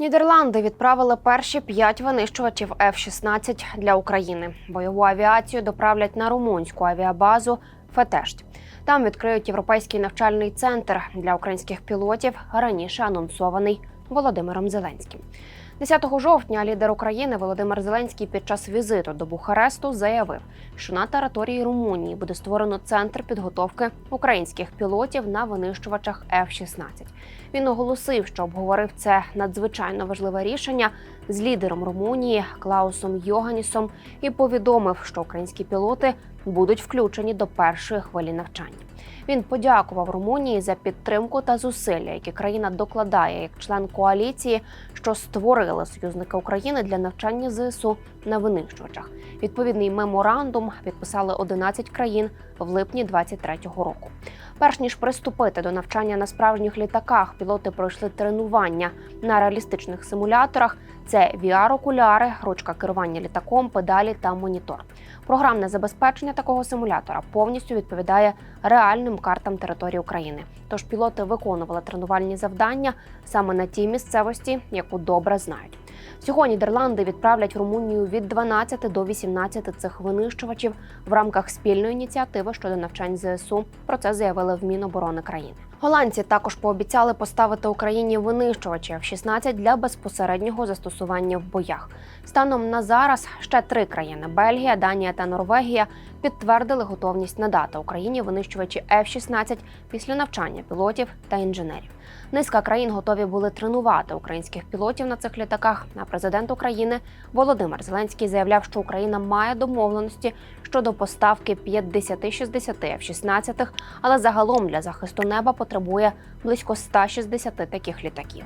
Нідерланди відправили перші п'ять винищувачів F-16 для України. Бойову авіацію доправлять на румунську авіабазу Фетешть. Там відкриють європейський навчальний центр для українських пілотів, раніше анонсований Володимиром Зеленським. 10 жовтня лідер України Володимир Зеленський під час візиту до Бухаресту заявив, що на території Румунії буде створено центр підготовки українських пілотів на винищувачах F-16. Він оголосив, що обговорив це надзвичайно важливе рішення з лідером Румунії Клаусом Йоганісом і повідомив, що українські пілоти будуть включені до першої хвилі навчання. Він подякував Румунії за підтримку та зусилля, які країна докладає як член коаліції, що створили союзники України для навчання ЗСУ на винищувачах. Відповідний меморандум підписали 11 країн в липні 2023 року. Перш ніж приступити до навчання на справжніх літаках, пілоти пройшли тренування на реалістичних симуляторах. Це VR-окуляри, ручка керування літаком, педалі та монітор. Програмне забезпечення такого симулятора повністю відповідає реальним картам території України. Тож пілоти виконували тренувальні завдання саме на тій місцевості, яку добре знають. Всього Нідерланди відправлять в Румунію від 12 до 18 цих винищувачів в рамках спільної ініціативи щодо навчань ЗСУ. Про це заявили в Міноборони країни. Голландці також пообіцяли поставити Україні винищувачі F-16 для безпосереднього застосування в боях. Станом на зараз ще три країни Бельгія, Данія та Норвегія підтвердили готовність надати Україні винищувачі F-16 після навчання пілотів та інженерів. Низка країн готові були тренувати українських пілотів на цих літаках. А президент України Володимир Зеленський заявляв, що Україна має домовленості щодо поставки 50-60 F-16, але загалом для захисту неба потребує близько 160 таких літаків.